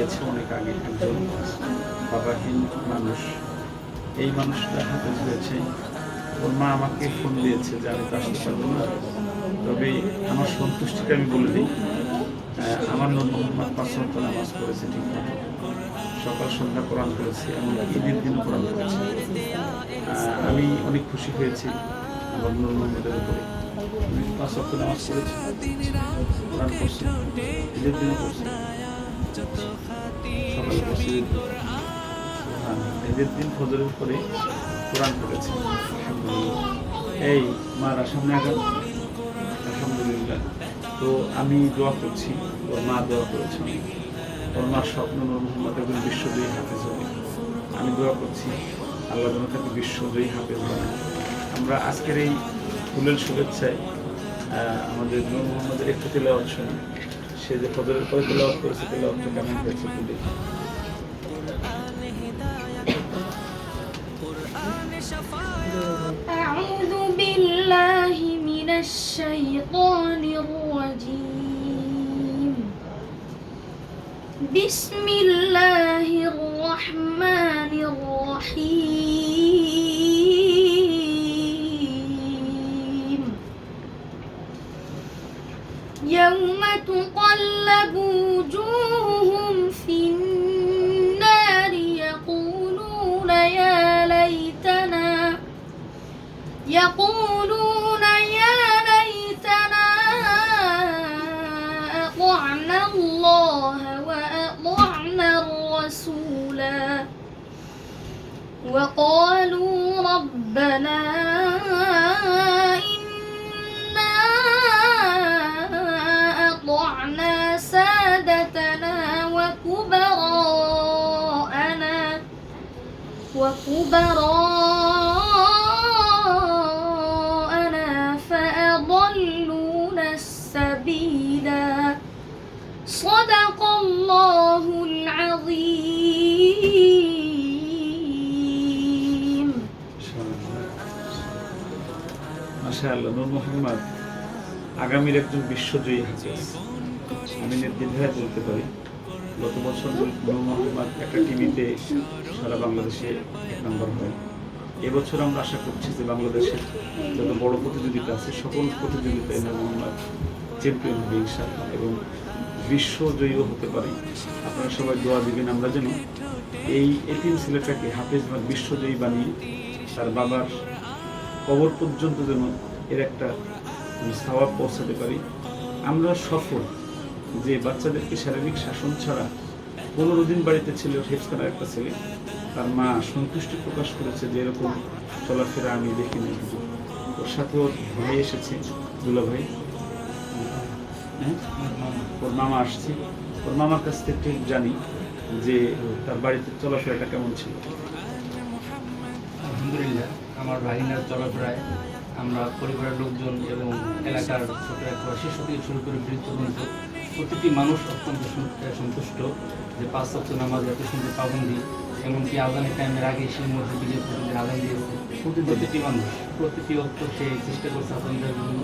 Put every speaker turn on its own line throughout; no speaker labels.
গিয়েছে অনেক আগে একজন বাবাহীন মানুষ। এই মানুষটা হাতে ধরেছে। ওর মা আমাকে ফোন দিয়েছে যে, আমি তো আসতে পারব না। তবে আমার সন্তুষ্টিকে আমি বলে দিই আমার নূর মোহাম্মদ পাঁচশত নামাজ পড়েছে ঠিক মতো। সকাল সন্ধ্যা কোরআন করেছে এবং ঈদের দিন কোরআন করেছে আমি অনেক খুশি হয়েছি আমার নূর মোহাম্মদের উপরে। পাঁচশত নামাজ পড়েছি ঈদের দিন করছি ঈদের দিন ফজরের পরে কোরআন এই মারা সামনে আগাম আলহামদুলিল্লাহ। তো আমি দোয়া করছি, ওর মা দোয়া করেছে। ওর মার স্বপ্ন নূর মোহাম্মদ একজন বিশ্বজয়ী হাফেজ হবে। আমি দোয়া করছি, আল্লাহ যেন তাকে বিশ্বজয়ী হাফেজ বানায়। আমরা আজকের এই ফুলের শুভেচ্ছায় আমাদের নূর মোহাম্মদের একটু তেলাওয়াত শুনি। সে যে ফজরের পরে তেলাওয়াত করেছে তেলাওয়াতটা কেমন হয়েছে তুলে
أعوذ بالله من الشيطان الرجيم بسم الله الرحمن الرحيم يوم تقلب وجوههم في النار يقولون يا ليتنا يقولون يا ليتنا أطعنا الله وأطعنا الرسولا. وقالوا ربنا أطعنا سادتنا وكبراءنا وكبراءنا فأضلونا السبيلا صدق الله العظيم
মাশাআল্লাহ নূর মোহাম্মদ আগামীর একজন বিশ্বজয়ী হাফেজ আমি নির্দ্বিধায় বলতে পারি। গত বছর নূর একটা টিভিতে সারা বাংলাদেশে এক নম্বর হয়। এবছর আমরা আশা করছি যে বাংলাদেশের যত বড় প্রতিযোগিতা আছে, সকল প্রতিযোগিতায় নূর মোহাম্মদ চ্যাম্পিয়ন হবে এবং বিশ্বজয়ীও হতে পারে। আপনারা সবাই দোয়া দিবেন, আমরা যেন এই এতিম ছেলেটাকে হাফেজ বা বিশ্বজয়ী বানিয়ে তার বাবার কবর পর্যন্ত যেন এর একটা স্বভাব পৌঁছাতে পারি। আমরা সফল। যে বাচ্চাদেরকে শারীরিক শাসন ছাড়া পনেরো দিন বাড়িতে ছিল করার একটা ছেলে, তার মা সন্তুষ্টি প্রকাশ করেছে যে এরকম চলাফেরা আমি দেখিনি। ওর সাথে ওর ভাই এসেছে, দুলা ভাই। হ্যাঁ? ওর মামা আসছে। ওর মামার কাছ থেকে ঠিক জানি যে তার বাড়িতে চলাফেরাটা কেমন ছিল।
আলহামদুলিল্লাহ, আমার ভাগিনার চলাফেরায় আমরা পরিবারের লোকজন এবং এলাকার ছোট এক শিশু থেকে শুরু করে বৃদ্ধ প্রতিটি মানুষ অত্যন্ত সন- সন্তুষ্ট যে পাঁচ সপ্তাহ নামাজ এত সুন্দর পাবন্দি এমনকি আজানের টাইমের আগে সেই মধ্যে দিয়ে প্রতিদিন আজান দিয়েছে। প্রতিটি মানুষ প্রতিটি সে চেষ্টা করছে আপনাদের জন্য।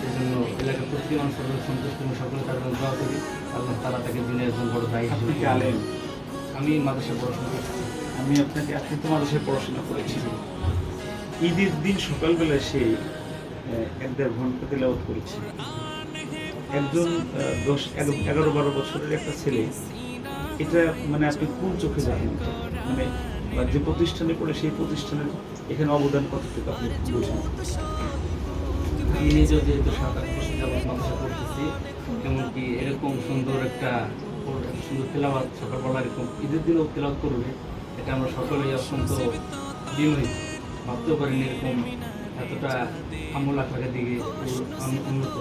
সেই জন্য এলাকার প্রতিটি মানুষ সকলে সন্তুষ্ট এবং সকলে তার জন্য দোয়া করি। আল্লাহ তারা তাকে দিনের একজন বড় দায়ী
আলেম?
আমি মাদ্রাসা পড়াশোনা করছি।
আমি আপনাকে আপনি তো মানুষের পড়াশোনা করেছি ঈদের দিন সকালবেলা সে এক দেড় ঘণ্টা তেলাওয়াত করেছে। একজন দশ, এগারো- বারো বছরের একটা ছেলে, এটা মানে আপনি কোন চোখে দেখেন মানে যে প্রতিষ্ঠানে পড়ে সেই প্রতিষ্ঠানের এখানে অবদান কতটুকু আপনি বুঝেন?
আমি নিজেও যেহেতু সাত, আট এমনকি এরকম সুন্দর একটা সুন্দর তেলাওয়াত, সকালবেলা এরকম ঈদের দিনেও তেলাওয়াত করবে এটা আমরা সকলেই অত্যন্ত বিনয়ী, ভাবতেও পারিনি এরকম এতটা আমল আখলাকের দিকে উন্নত।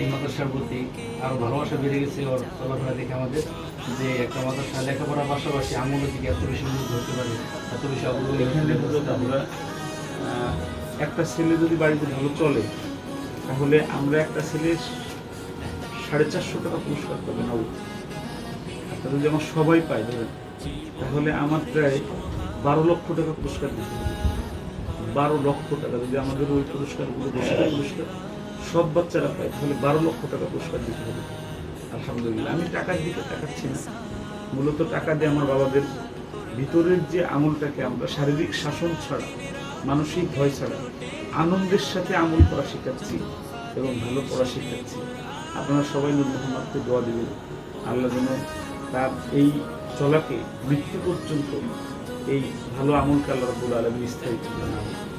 এই মাদ্রাসার প্রতি আরও ভালোবাসা বেড়ে গেছে ওর চলাফেরা দেখে আমাদের যে একটা মাদ্রাসা লেখাপড়ার পাশাপাশি আমলের দিকে এত বেশি উন্নত হতে পারে এত বেশি অগ্রগতি
এখানে হলো আমরা একটা ছেলে যদি বাড়িতে ভালো চলে তাহলে আমরা একটা ছেলে সাড়ে চারশো টাকা পুরস্কার পাবে না একটা যদি আমার সবাই পায় ধরেন তাহলে আমার প্রায় বারো লক্ষ টাকা পুরস্কার দিতে হবে। বারো লক্ষ টাকা যদি আমাদের ওই পুরস্কারগুলো পুরস্কার সব বাচ্চারা পায় তাহলে বারো লক্ষ টাকা পুরস্কার দিতে হবে। আলহামদুলিল্লাহ, আমি টাকার দিকে তাকাচ্ছি না। মূলত টাকা দিয়ে আমার বাবাদের ভিতরের যে আমলটাকে আমরা শারীরিক শাসন ছাড়া, মানসিক ভয় ছাড়া, আনন্দের সাথে আমল করা শেখাচ্ছি এবং ভালো পড়া শেখাচ্ছি। আপনারা সবাই নূর মোহাম্মদকে দোয়া দেবেন। আল্লাহ যেন তার এই চলাকে মৃত্যু পর্যন্ত এই ভালো আমলকে আল্লাহ রবুল আলমী স্থায়িত্ব জানাবেন